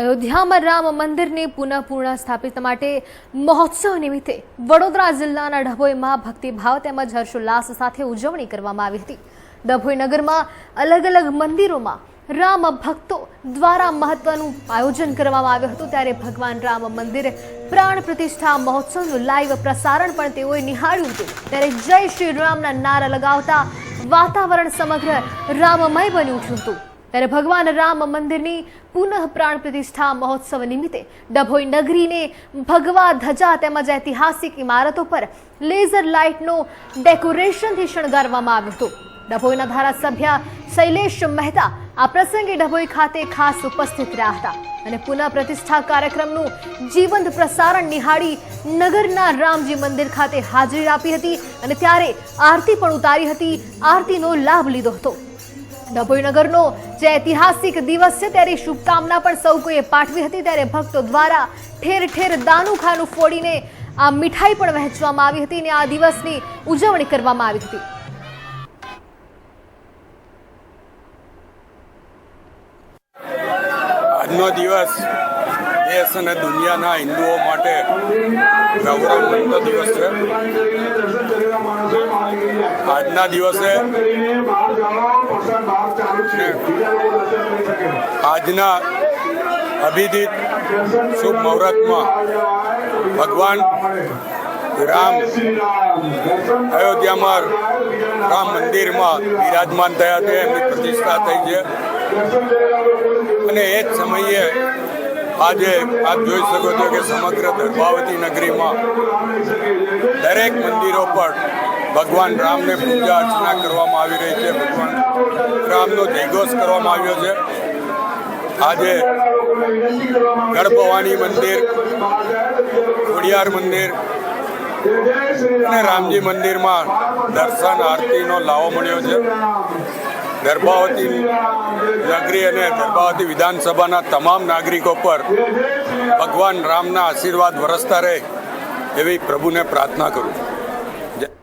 અયોધ્યામાં રામ મંદિરને પુનઃ પૂર્ણ સ્થાપિત માટે મહોત્સવ નિમિત્તે વડોદરા જિલ્લાના ડભોઈમાં ભક્તિભાવ તેમજ હર્ષોલ્લાસ સાથે ઉજવણી કરવામાં આવી હતી. ડભોઈ નગરમાં અલગ અલગ મંદિરોમાં રામ ભક્તો દ્વારા મહત્વનું આયોજન કરવામાં આવ્યું હતું. ત્યારે ભગવાન રામ મંદિર પ્રાણ પ્રતિષ્ઠા મહોત્સવનું લાઈવ પ્રસારણ પણ તેઓએ નિહાળ્યું હતું. ત્યારે જય શ્રી રામના નારા લગાવતા વાતાવરણ સમગ્ર રામમય બની ઉઠ્યું હતું. ત્યારે ભગવાન રામ મંદિરની પુનઃ પ્રાણ પ્રતિષ્ઠા મહોત્સવ નિમિત્તે ડભોઈ નગરીને ભગવા ધજા તેમજ ઐતિહાસિક ઇમારતો પર લેઝર લાઇટનો ડેકોરેશનથી શણગારવામાં આવ્યું હતું. ડભોઈના ધારાસભ્ય શૈલેષ મહેતા આ પ્રસંગે ડભોઈ ખાતે ખાસ ઉપસ્થિત રહ્યા હતા અને પુનઃ પ્રતિષ્ઠા કાર્યક્રમનું જીવંત પ્રસારણ નિહાળી નગરના રામજી મંદિર ખાતે હાજરી આપી હતી અને ત્યારે આરતી પણ ઉતારી હતી. આરતીનો લાભ લીધો હતો. ડભોઈ નગરનો જે ઐતિહાસિક દિવસ છે ત્યારે શુભકામના પણ સૌ કોઈએ પાઠવી હતી ત્યારે ભક્તો દ્વારા ઠેર ઠેર દાનું ખાનું ફોડીને આ મીઠાઈ પણ વહેંચવામાં આવી હતી અને આ દિવસની ઉજવણી કરવામાં આવી હતી. આજનો દિવસ દેશ અને દુનિયાના હિન્દુઓ માટે ગૌરવવંત દિવસ છે. આજના દિવસે આજના અભિદિત શુભ મુહૂર્તમાં ભગવાન રામ અયોધ્યામાં રામ મંદિરમાં વિરાજમાન થયા છે, એમની પ્રતિષ્ઠા થઈ છે. અને એ જ સમયે આજે આપ જોઈ શકો છો કે સમગ્ર દર્ભાવતી નગરીમાં દરેક મંદિરો પર ભગવાન રામને પૂજા અર્ચના કરવામાં આવી રહી છે. ભગવાન રામનો જયઘોષ કરવામાં આવ્યો છે. આજે ગણભવાની મંદિર, ખોડિયાર મંદિર અને રામજી મંદિરમાં દર્શન, આરતીનો લાવો મળ્યો છે. ગર્ભાવતી નગરી અને ગર્ભાવતી વિધાનસભાના તમામ નાગરિકો પર ભગવાન રામના આશીર્વાદ વરસતા રહે એવી પ્રભુને પ્રાર્થના કરું